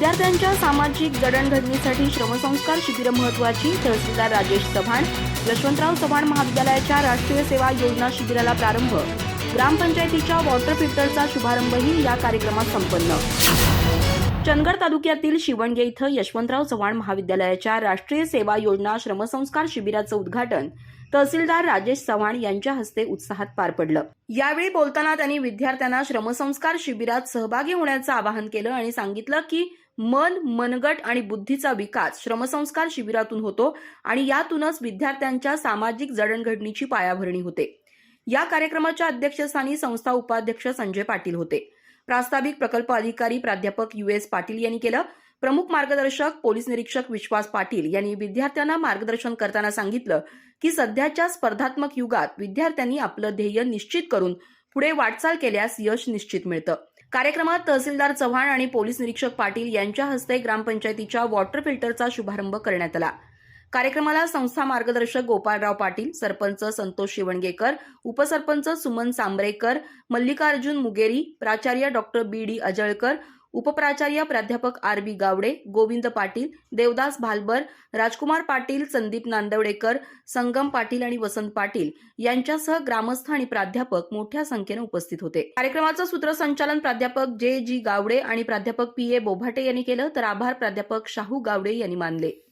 विद्यार्थ्यांच्या सामाजिक जडणघडणीसाठी श्रमसंस्कार शिबिरं महत्वाची तहसीलदार राजेश चव्हाण यशवंतराव चव्हाण महाविद्यालयाच्या राष्ट्रीय सेवा योजना शिबिराला प्रारंभ ग्रामपंचायतीच्या वॉटर फिल्टरचा शुभारंभही या कार्यक्रमात संपन्न. चंदगड तालुक्यातील शिवणगे इथं यशवंतराव चव्हाण महाविद्यालयाच्या राष्ट्रीय सेवा योजना श्रमसंस्कार शिबिराचं उद्घाटन तहसीलदार राजेश चव्हाण यांच्या हस्ते उत्साहात पार पडलं. यावेळी बोलताना त्यांनी विद्यार्थ्यांना श्रमसंस्कार शिबिरात सहभागी होण्याचं आवाहन केलं आणि सांगितलं की मन मनगट आणि बुद्धीचा विकास श्रमसंस्कार शिबिरातून होतो आणि यातूनच विद्यार्थ्यांच्या सामाजिक जडणघडणीची पायाभरणी होते. या कार्यक्रमाच्या अध्यक्षस्थानी संस्था उपाध्यक्ष संजय पाटील होते. प्रास्ताविक प्रकल्प अधिकारी प्राध्यापक यू एस पाटील यांनी केलं. प्रमुख मार्गदर्शक पोलीस निरीक्षक विश्वास पाटील यांनी विद्यार्थ्यांना मार्गदर्शन करताना सांगितलं की सध्याच्या स्पर्धात्मक युगात विद्यार्थ्यांनी आपलं ध्येय निश्चित करून पुढे वाटचाल केल्यास यश निश्चित मिळतं. कार्यक्रमात तहसीलदार चव्हाण आणि पोलीस निरीक्षक पाटील यांच्या हस्ते ग्रामपंचायतीच्या वॉटर फिल्टरचा शुभारंभ करण्यात आला. कार्यक्रमाला संस्था मार्गदर्शक गोपाळराव पाटील सरपंच संतोष शिवणगेकर उपसरपंच सुमन सांबरेकर मल्लिकार्जुन मुगेरी प्राचार्य डॉक्टर बी डी अजळकर उपप्राचार्य प्राध्यापक आर बी गावडे गोविंद पाटील देवदास भालबर राजकुमार पाटील संदीप नांदवडेकर संगम पाटील आणि वसंत पाटील यांच्यासह ग्रामस्थ आणि प्राध्यापक मोठ्या संख्येने उपस्थित होते. कार्यक्रमाचं सूत्रसंचालन प्राध्यापक जे जी गावडे आणि प्राध्यापक पी ए बोभाटे यांनी केलं तर आभार प्राध्यापक शाहू गावडे यांनी मानले.